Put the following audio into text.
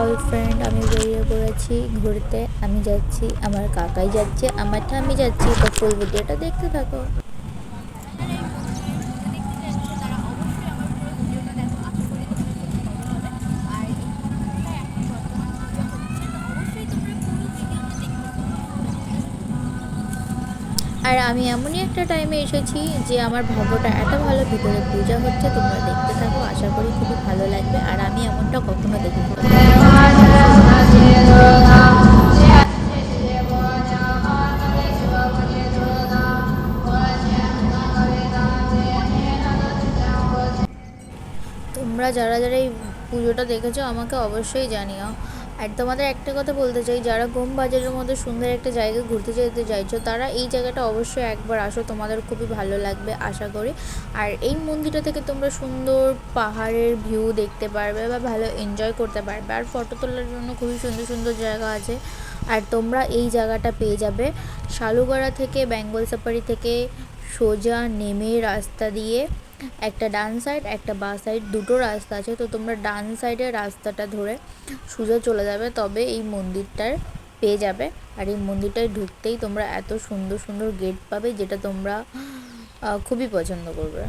All friend আমি বেরিয়ে পড়েছি ঘুরতে। আমি যাচ্ছি, আমার কাকাই যাচ্ছে, আমার ঠাম্মি যাচ্ছি। তো ফুল ভিডিওটা দেখতে থাকো। আর আমি এমনই একটা টাইমে এসেছি যে আমার ভাগ্যটা এত ভালো, ভিতরে পূজা হচ্ছে, তোমরা দেখতে থাকো। আশা করি খুবই ভালো লাগবে। আর আমি এমনটা কখনো দেখিনি। তোমরা যারা যারা এই পুজোটা দেখেছ, আমাকে অবশ্যই জানিও। আর তোমাদের একটা কথা বলতে চাই, যারা গোম বাজারের মধ্যে সুন্দর একটা জায়গা ঘুরতে যেতে চাইছো, তারা এই জায়গাটা অবশ্যই একবার আসো, তোমাদের খুবই ভালো লাগবে, আশা করি। আর এই মন্দিরটা থেকে তোমরা সুন্দর পাহাড়ের ভিউ দেখতে পারবে বা ভালো এনজয় করতে পারবে। আর ফটো তোলার জন্য খুবই সুন্দর সুন্দর জায়গা আছে। আর তোমরা এই জায়গাটা পেয়ে যাবে। শালুগড়া থেকে, বেঙ্গল সাফারি থেকে সোজা নেমে রাস্তা দিয়ে একটা ডান সাইড, একটা বা সাইড, দুটো রাস্তা আছে। তো তোমরা ডান সাইডের রাস্তাটা ধরে সোজা চলে যাবে, তবে এই মন্দিরটার পেয়ে যাবে। আর এই মন্দিরটায় ঢুকতেই তোমরা এত সুন্দর সুন্দর গেট পাবে, যেটা তোমরা খুবই পছন্দ করবে।